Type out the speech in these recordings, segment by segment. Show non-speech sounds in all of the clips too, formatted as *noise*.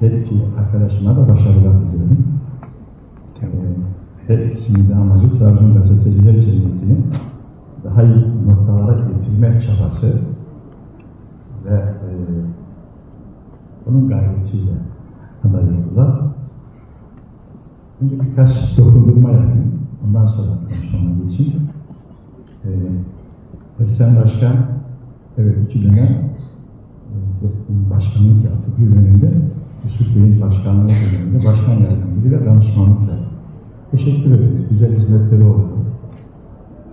her iki arkadaşıma da başarılar diliyorum. Ee, her ikisinin de amacı Trabzon Gazeteciler Cemiyeti'ni daha iyi noktalara getirmek çabası ve e, onun gayretiyle aday oldular. Önce birkaç dokundurma yapayım. Ondan sonra konuşmama geçeyim. Ee, Ersen Başkan, evet iki dönem e, başkanlık yaptı. Bir dönemde Yusuf Bey'in başkanlığı döneminde başkan yardımcılığı ve danışmanlık yaptı. Teşekkür ederiz. Güzel hizmetleri oldu.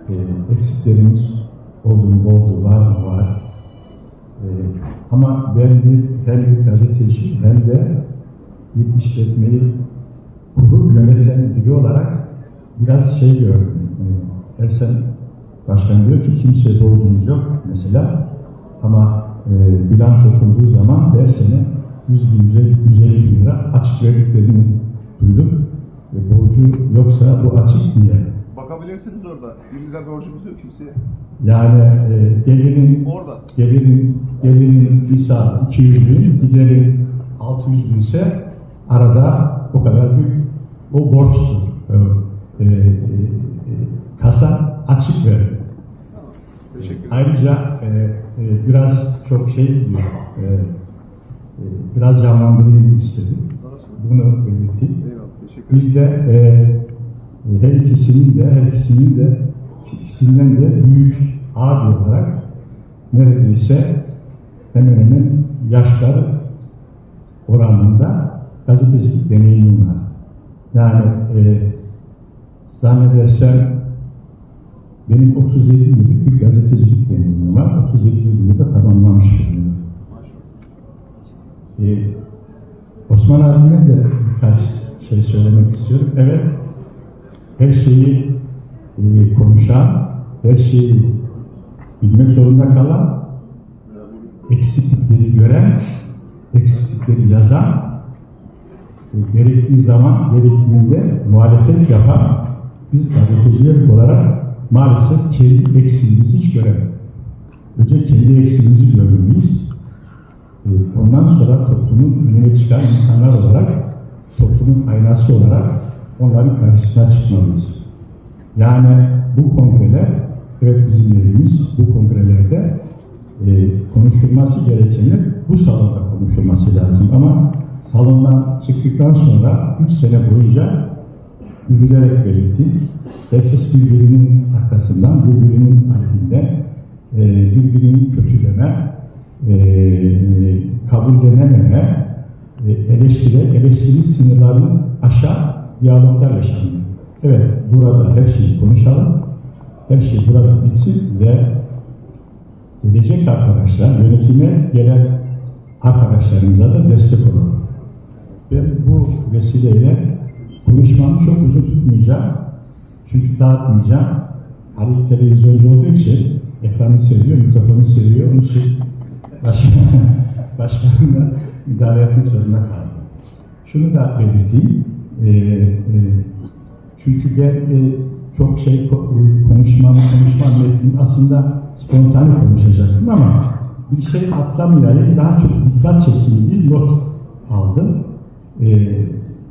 Ee, eksiklerimiz oldu mu oldu, var mı var. Ee, ama ben bir hem bir gazeteci hem de bir işletmeyi kurup yöneten biri olarak biraz şey gördüm. Ee, Ersen Başkan diyor ki kimseye borcumuz yok mesela ama e, bilanço okunduğu zaman her sene 100 bin lira, 150 bin lira açık verdiklerini duyduk. E, borcu yoksa bu açık niye? Bakabilirsiniz orada. 1 lira borcumuz yok kimseye. Yani e, gelirin Orada. gelirin gelinin bir saat 200 bin, giderin 600 bin ise arada o kadar büyük o borçtur. E, e, e, kasa açık ver. Teşekkür ederim. Ayrıca e, e, biraz çok şey diyor, e, biraz canlandırayım istedim. Bunu belirteyim. Biz de e, her ikisinin de her ikisinin de ikisinden de büyük abi olarak neredeyse hemen hemen yaşları oranında gazetecilik deneyimim var. Yani e, zannedersem benim 37 yıllık bir gazetecilik deneyimim var. 37 yılı da tamamlamış bulunuyorum. Ee, Osman abime de birkaç şey söylemek istiyorum. Evet, her şeyi e, konuşan, her şeyi bilmek zorunda kalan, eksiklikleri gören, eksiklikleri yazan, e, gerektiği zaman gerektiğinde muhalefet yapan biz gazeteciler olarak maalesef kendi eksiğimizi hiç göremedik. Önce kendi eksiğimizi sonra toplumun önüne çıkan insanlar olarak, toplumun aynası olarak onların karşısına çıkmalıyız. Yani bu kongreler, evet bizim evimiz, bu kongrelerde e, konuşulması gerekenin bu salonda konuşulması lazım. Ama salondan çıktıktan sonra 3 sene boyunca üzülerek belirttik. Herkes birbirinin arkasından, birbirinin aleyhinde, e, birbirini kötüleme, e, kabullenememe, e, eleştire, eleştiri sınırlarını aşan diyaloglar yaşanıyor. Evet, burada her şeyi konuşalım, her şey burada bitsin ve gelecek arkadaşlar, yönetime gelen arkadaşlarımıza da destek olalım. Ben bu vesileyle konuşmamı çok uzun tutmayacağım. Çünkü dağıtmayacağım. Ali televizyoncu olduğu için ekranı seviyor, mikrofonu seviyor. Onun için *laughs* başkanına müdahale etmek zorunda kaldım. Şunu da belirteyim. Ee, e, çünkü ben e, çok şey e, konuşmam, konuşmam metnim aslında spontane konuşacaktım ama bir şey atlamayayım, daha çok dikkat çektiğim bir not aldım. Ee,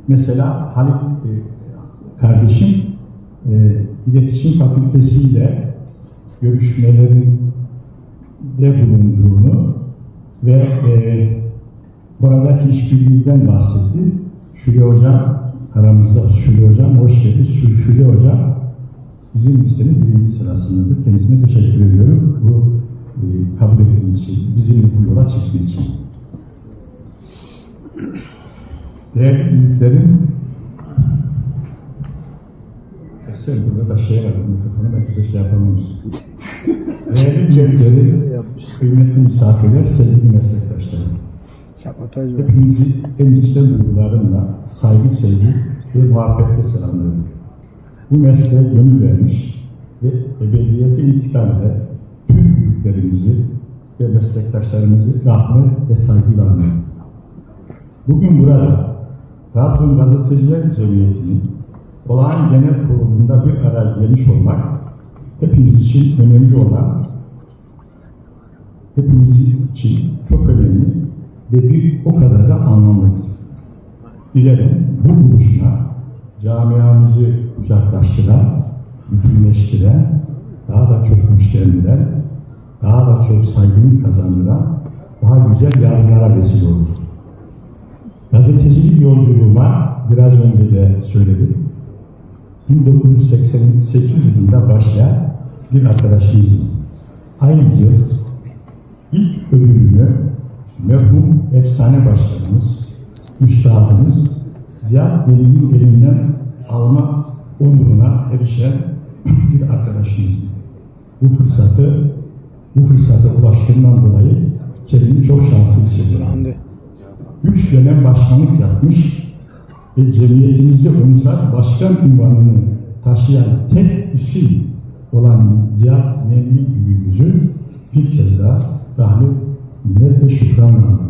mesela Halit e, kardeşim e, İletişim Fakültesi ile görüşmelerin de bulunduğunu ve e, buradaki işbirliğinden bahsetti. Şule Hocam aramızda, Şule Hocam hoş geldiniz. Şule, Hocam bizim listenin birinci sırasındadır. Kendisine teşekkür ediyorum. Bu e, kabul edildiği için, bizimle bu yola çıktığı için. Değerli büyüklerin Sen burada da şey var, mikrofonu da güzel şey yapamamışsın. Değerli büyüklerin, kıymetli misafirler, sevgili meslektaşlarım. Hepinizi en içten duygularımla, saygı, sevgi ve muhabbetle selamlıyorum. Bu mesleğe gönül vermiş ve ebediyete intikal eden tüm büyüklerimizi ve meslektaşlarımızı rahmet ve saygıyla anıyorum. Bugün burada Trabzon Gazeteciler Cemiyeti'nin olağan genel kurulunda bir araya gelmiş olmak hepimiz için önemli olan, hepimiz için çok önemli ve bir o kadar da anlamlıdır. dilerim bu buluşma camiamızı kucaklaştıran, bütünleştiren, daha da çok güçlendiren, daha da çok saygın kazandıran, daha güzel yarınlara vesile olur. Gazetecilik yolculuğuma biraz önce de söyledim. 1988 yılında başlayan bir arkadaşımızın aynı yıl ilk ödülünü merhum efsane başkanımız, üstadımız Ziya Veli'nin elinden alma onuruna erişen bir arkadaşımız. Bu fırsatı bu fırsata ulaştığından dolayı kendimi çok şanslı hissediyorum. Üç dönem başkanlık yapmış ve cemiyetimizde omuzlar başkan ünvanını taşıyan tek isim olan Ziya Nemli büyüğümüzü bir kez daha rahmet, minnet ve şükranla.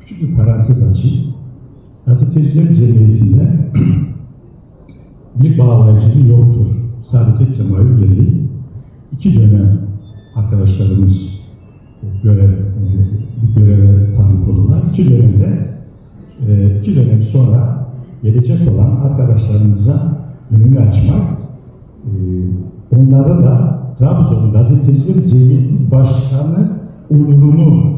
Küçük bir parantez açayım. Gazeteciler Cemiyeti'nde *clears throat* bir bağlayıcılığı yoktur. Sadece temayül gereği iki dönem arkadaşlarımız görev, göreve tabi olurlar. İki dönemde e, iki dönem sonra gelecek olan arkadaşlarımıza önünü açmak, e, onlara da Trabzon Gazeteciler Cemiyeti Başkanı onurunu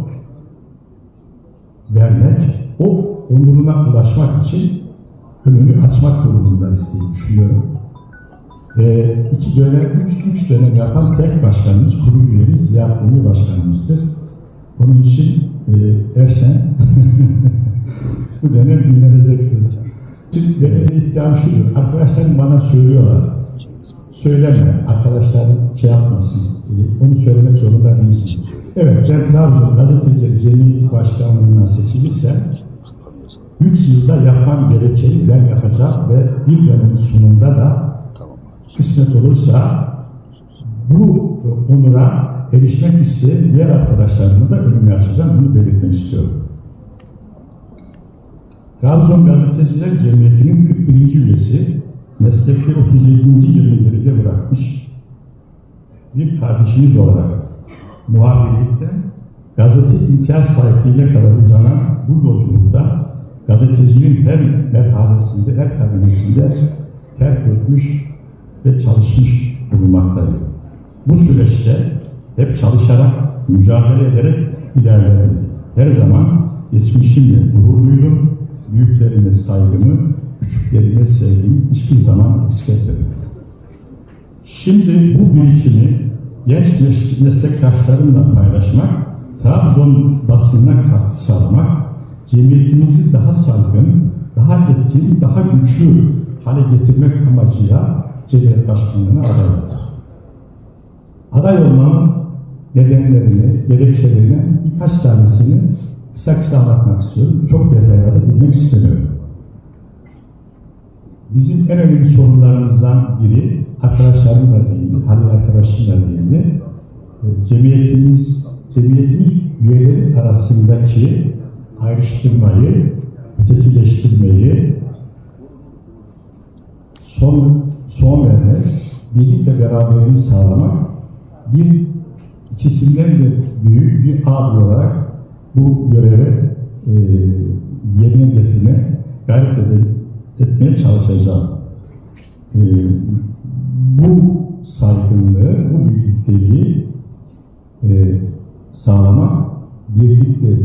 vermek, o onuruna ulaşmak için önünü açmak durumundayız diye düşünüyorum. E, iki dönem, üç, üç dönem yapan tek başkanımız, kurucu üyemiz Ziya Demir Başkanımızdır. Onun için e, Ersen *laughs* bu dönem dinleneceksiniz. Şimdi benim iddiam şudur, arkadaşlarım bana söylüyorlar, söyleme, arkadaşlar şey yapmasın, onu söylemek zorunda değilsin. Evet, ben Trabzon Gazetecileri Cemiyeti Başkanlığı'na seçilirsem, 3 yılda yapmam gerekeni ben yapacağım ve bir dönemin sonunda da kısmet olursa bu onura erişmek isteyen diğer arkadaşlarımı da önümü açacağım. Bunu belirtmek istiyorum. Trabzon Gazeteciler Cemiyeti'nin bir kardeşiniz olarak muhabirlikte gazete imtiyaz sahipliğine kadar uzanan bu yolculukta gazeteciliğin her merhalesinde, her kabinesinde ter dökmüş ve çalışmış bulunmaktayım. Bu süreçte hep çalışarak, mücadele ederek ilerledim. Her zaman geçmişimle gurur duydum, büyüklerime saygımı, küçüklerime sevgimi hiçbir zaman eksik etmedim. Şimdi bu birikimi genç mes- meslektaşlarımla paylaşmak, Trabzon basınına katkı sağlamak, cemiyetimizi daha saygın, daha etkin, daha güçlü hale getirmek amacıyla Cemiyet Başkanlığı'na aday oldum. Aday olmamın nedenlerini, gerekçelerini birkaç tanesini kısa kısa anlatmak istiyorum. Çok detaylara da girmek istemiyorum. Bizim en önemli sorunlarımızdan biri, arkadaşlarım da değildi, Halil arkadaşım da değildi. E, Cemiyetimiz, cemiyetimiz üyeleri arasındaki ayrıştırmayı, ötekileştirmeyi son, son vermek, birlik ve beraberliği sağlamak, bir ikisinden de büyük bir abi olarak bu göreve e, yerine getirme, gayret ede- etmeye çalışacağım. E, bu saygınlığı, bu birlikteliği e, sağlamak, birlikte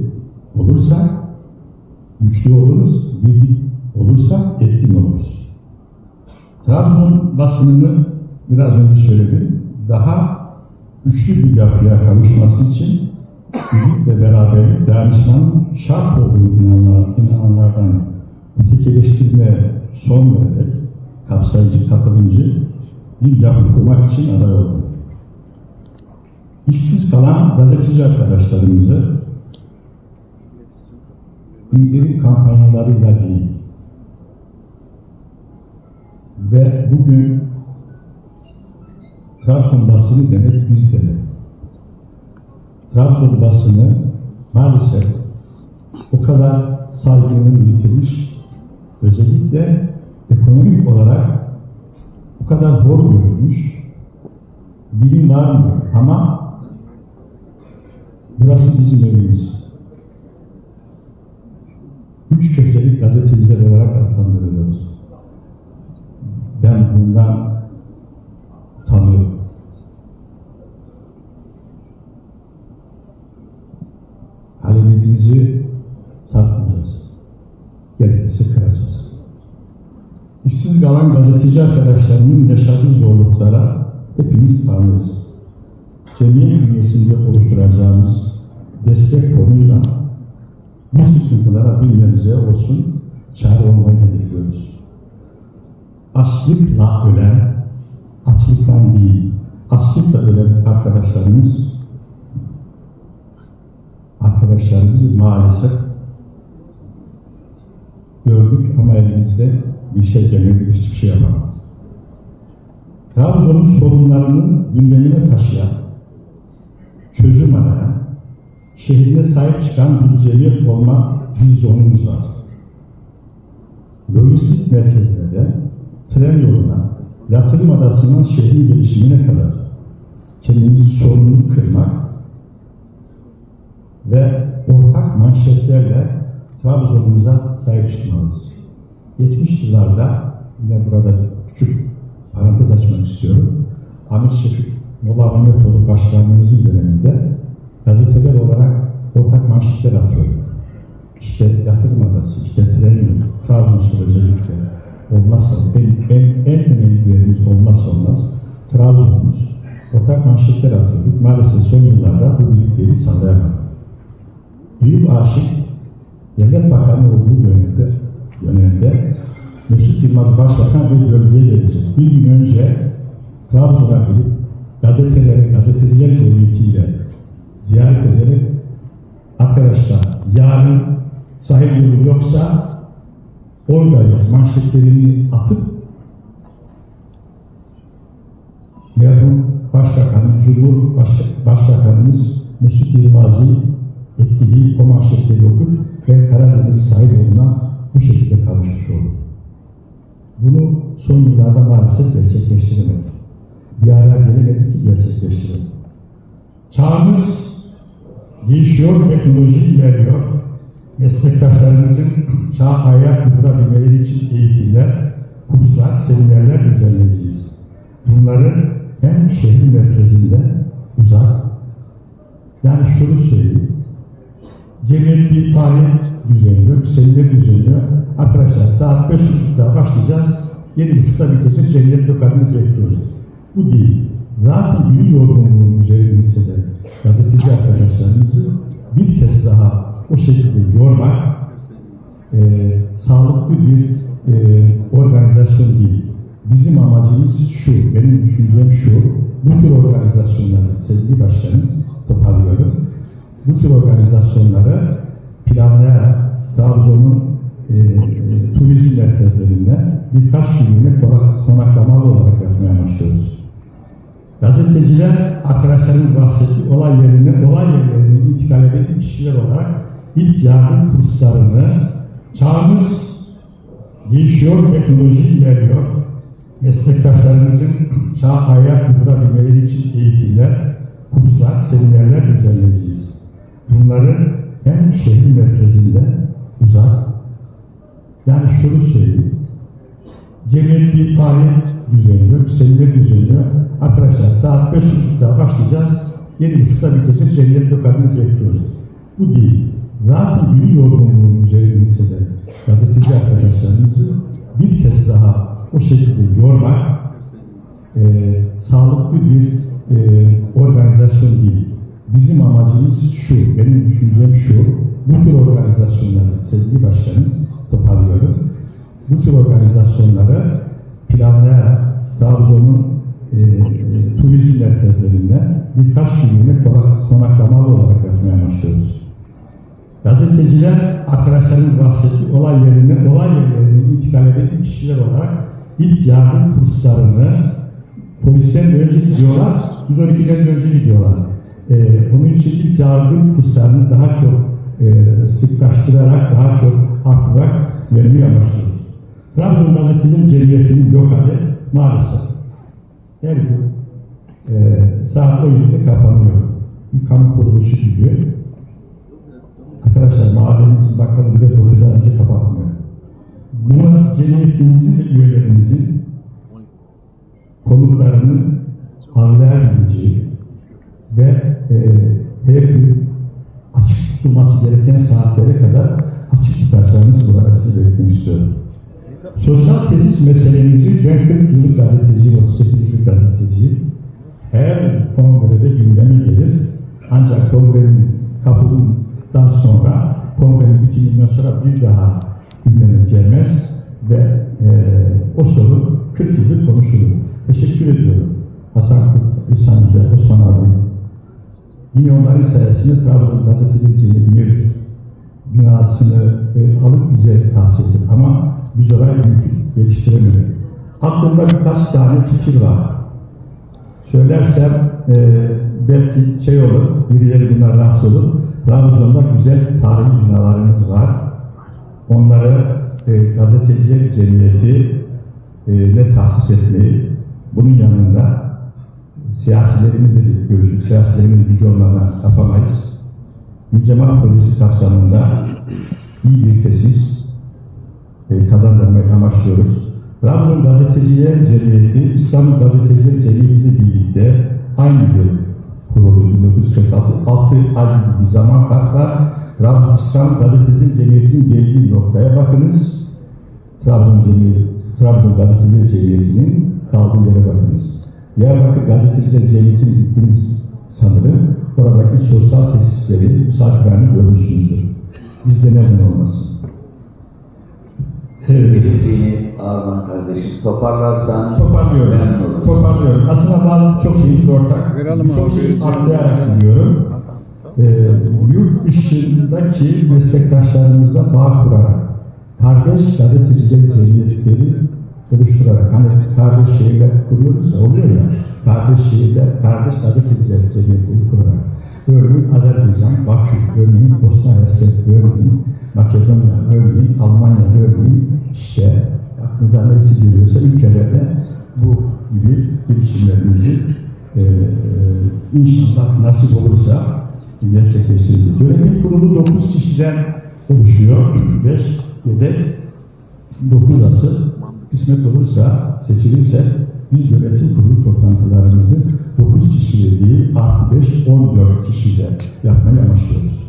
olursak güçlü oluruz, birlik olursak etkin oluruz. Trabzon basınını biraz önce söyledim. Daha güçlü bir yapıya kavuşması için birlik ve beraberlik dayanışmanın şart olduğu inananlar, inananlardan ötekileştirme son vererek kapsayıcı, katılımcı bir yapı kurmak için aday oldum. İşsiz kalan gazeteci arkadaşlarımızı indirim kampanyalarıyla değil ve bugün Trabzon basını demek biz demek. Trabzon basını maalesef o kadar saygınlığını yitirmiş, özellikle ekonomik olarak o kadar hor görülmüş, bilim var mı? Ama burası bizim evimiz. Üç köftelik gazeteciler olarak adlandırıyoruz. Ben bundan gazeteci arkadaşlarımın yaşadığı zorluklara hepimiz tanığız. Cemiyet bünyesinde oluşturacağımız destek konuyla bu sıkıntılara bir olsun çare olmayı hedefliyoruz. Açlıkla ölen, açlıktan değil, açlıkla ölen arkadaşlarımız arkadaşlarımız maalesef gördük ama elimizde bir şey demedik, hiçbir şey yapamadık. Trabzon'un sorunlarını gündemine taşıyan, çözüm arayan, şehrine sahip çıkan bir cemiyet olma vizyonumuz var. Lojistik merkezlerde, tren yoluna, yatırım adasından şehrin gelişimine kadar kendimizi sorununu kırmak ve ortak manşetlerle Trabzon'umuza sahip çıkmalıyız. Geçmiş yıllarda, yine burada küçük parantez açmak istiyorum. Ahmet Şefik Molla Mehmetoğlu başkanlığımızın döneminde gazeteler olarak ortak manşetler atıyorduk. İşte yatırım adası, işte tren yolu, Trabzonspor özellikle olmazsa, en, en, en önemli yerimiz olmazsa olmaz Trabzon'umuz. Ortak manşetler atıyorduk. Maalesef son yıllarda bu birlikteliği sağlayamadık. Büyük aşık Devlet Bakanı olduğu dönemde, dönemde Mesut Yılmaz Başbakan bir bölgeye gelecek. Bir gün önce Trabzon'a gelip gazeteleri, gazeteciler cemiyetiyle ziyaret ederek arkadaşlar yarın sahil yolu yoksa orada yok manşetlerini atıp merhum Başbakan, Cumhur Baş- Başbakanımız Mesut Yılmaz'ı etkileyip o manşetleri okup ve Karadeniz sahil yoluna bu şekilde kavuşmuş oldu. Bunu son yıllarda maalesef gerçekleştiremedik. Bir ara gelemedik ki gerçekleştiremedik. Çağımız değişiyor, teknoloji ilerliyor. Meslektaşlarımızın çağ ayak uydurabilmeleri için eğitimler, kurslar, seminerler düzenleyeceğiz. Bunları hem şehir merkezinde uzak, yani şunu söyleyeyim, Cemiyet bir faaliyet düzenliyor, seminer düzenliyor. Arkadaşlar saat 5.30'da başlayacağız, 7.30'da bitecek cemiyet lokalini bekliyoruz. Bu değil. Zaten günü yorgunluğun üzerinde gazeteci arkadaşlarımızı bir kez daha o şekilde yormak e, sağlıklı bir e, organizasyon değil. Bizim amacımız şu, benim düşüncem şu, bu tür organizasyonları sevgili başkanım toparlıyorum. Bu tür organizasyonları planlayarak Trabzon'un e, turizm merkezlerinde birkaç konak- konaklamalı olarak yapmaya başlıyoruz. Gazeteciler arkadaşlarımız bahsettiği olay yerine, olay yerlerine intikal eden kişiler olarak ilk yardım kurslarını çağımız değişiyor, teknoloji ilerliyor. Meslektaşlarımızın çağ ayak uydurabilmeleri için eğitimler, kurslar, seminerler düzenleyeceğiz. Bunları hem şehir merkezinde uzak, yani şunu söyleyeyim, Cemiyet bir faaliyet düzenliyor, seminer düzenliyor. Arkadaşlar saat 5.30'da başlayacağız, 7.30'da bitecek cemiyet lokalini bekliyoruz. Bu değil. Zaten günü yorgunluğun üzerinde hisseden gazeteci arkadaşlarımızı bir kez daha o şekilde yormak e, sağlıklı bir e, organizasyon değil. Bizim amacımız şu, benim düşüncem şu, bu tür organizasyonları sevgili başkanım toparlıyorum. Bu tür organizasyonları planlayarak Trabzon'un e, e, turizm merkezlerinde birkaç konak- konaklamalı olarak yapmaya başlıyoruz. Gazeteciler arkadaşlarımız bahsettiği olay yerine, olay yerlerine intikal eden kişiler olarak ilk yardım kurslarını polisten önce gidiyorlar, 112'den önce gidiyorlar. Ee, onun için ilk yardım kurslarını daha çok e, sıklaştırarak, daha çok arttırarak vermeyi amaçlıyoruz. Trabzon Gazeteciler Cemiyeti'nin lokali maalesef her gün e, saat 17'de kapanıyor. Bir kamu kuruluşu gibi. Arkadaşlar mahallemizin bakkalı bile 9'dan önce kapatmıyor. hepinizin ve üyelerinizin konuklarının anlayabileceği ve e, her gün açık tutulması gereken saatlere kadar tutacağınız burada sizi beklemek istiyorum. Sosyal tesis meselemizi ben 40 yıllık gazeteciyim, 38 yıllık gazeteciyim. Her kongrede gündeme gelir. Ancak kongrenin kapılından sonra, kongrenin bitiminden sonra bir daha gündeme gelmez ve e, o soru 40 yıldır konuşulur. Teşekkür ediyorum. Hasan Kurt, İhsan Hoca, Osman abi. Yine onların sayesinde Trabzon Gazetecilik Cemiyeti mevcut binasını e, alıp bize tahsis ettik ama biz orayı büyütüp geliştiremedik. Aklımda birkaç tane fikir var. Söylersem e, belki şey olur, birileri bunlar rahatsız olur. Trabzon'da güzel tarihi binalarımız var. Onları e, gazeteciler cemiyeti e, ne tahsis etmeyi, bunun yanında siyasilerimizle görüşüp siyasilerimizin gücü olmadan yapamayız. Mücema Projesi kapsamında iyi bir tesis e, kazandırmayı amaçlıyoruz. Trabzon Gazeteciler Cemiyeti, İstanbul Gazeteciler Cemiyeti ile birlikte aynı yıl kuruldu 1946. 6 ay bir zaman farkla Trabzon İstanbul Gazeteciler Cemiyeti'nin geldiği noktaya bakınız. Trabzon Cemiyeti, Trabzon Gazeteciler Cemiyeti'nin kaldığı yere bakınız. Diyarbakır Gazeteciler Cemiyeti'ne gittiniz sanırım. Oradaki sosyal tesisleri, misafirlerini görmüşsünüzdür. Bizde neden olmasın? Sevgili Arman kardeşim toparlarsan Toparlıyorum. memnun. Toparlıyorum. Aslında bazı çok şeyimiz ortak. Verelim çok abi, vereceğimiz atlayarak gidiyorum. Ee, yurt dışındaki meslektaşlarımızla bağ kurarak, kardeş gazeteciler cemiyetleri oluşturarak, hani kardeş şehirler kuruyoruz ya, oluyor ya, kardeş şehirler, kardeş gazeteciler cemiyetleri kurarak. Örneğin Azerbaycan, Bakü, örneğin Bosna Hersek, örneğin Makedonya, örneğin Almanya, örneğin işte aklınıza neresi geliyorsa ülkelerde bu gibi girişimlerimizi e, inşallah nasip olursa gerçekleştireceğiz. Yönetim kurulu 9 kişiden oluşuyor. *clears throat* 5 yedek 9 asıl kısmet olursa, seçilirse biz yönetim kurulu toplantılarımızı 9 kişiyle değil, artı 5, 14 kişiyle yapmayı amaçlıyoruz.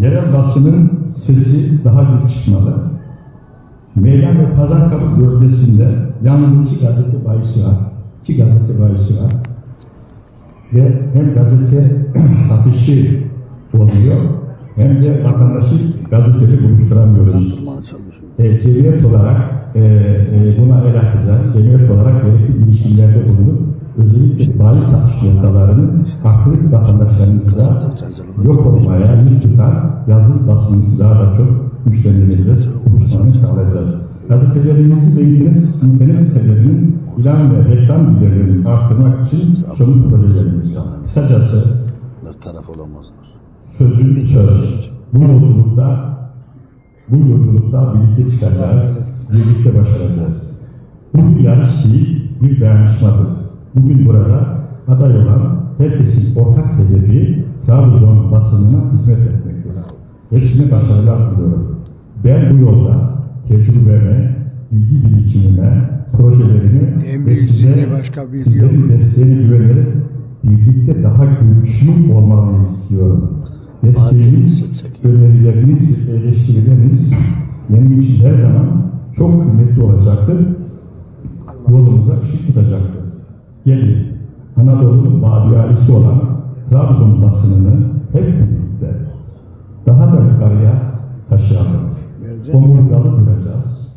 Yerel basının sesi daha büyük çıkmalı. Meydan ve Pazar Kapı bölgesinde yalnız iki gazete bayisi var. İki gazete bayisi var. Ve hem gazete *clears throat* satışı oluyor hem de vatandaşı gazeteli buluşturamıyoruz. E, olarak e, e, buna atacağız. Cemiyet olarak gerekli girişimlerde bulunup özellikle bayi satış noktalarını farklı vatandaşlarımıza yok olmaya yüz tutan yazılı basınımızı daha da çok güçlendireceğiz, oluşmanı sağlayacağız. Gazetelerimizi ve internet, internet sitelerinin ilan ve reklam giderlerini arttırmak için somut projelerimiz var. Kısacası taraf olamazlar. sözün söz. Bu yolculukta bu yolculukta birlikte çıkacağız, birlikte başaracağız. Bu bir yarış değil, bir dayanışmadır. Bugün burada aday olan herkesin ortak hedefi Trabzon basınına hizmet etmektir. Hepsine başarılar diliyorum. Ben bu yolda tecrübeme, bilgi birikimime, projelerimi En ve büyük size- başka büyük sizlerin yok. desteğine güvenerek birlikte daha güçlü olmalıyız diyorum. Desteğiniz, önerileriniz, eleştirileriniz benim için her zaman çok kıymetli olacaktır. Yolumuza ışık tutacaktır. Gelin Anadolu'nun badiyalisi olan Trabzon basınını hep birlikte daha da yukarıya taşıyalım. Omurgalı duracağız.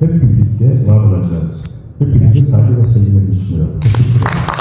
Hep birlikte var olacağız. Hepinize saygı ve sevgilerimi sunuyorum. Teşekkür ederim.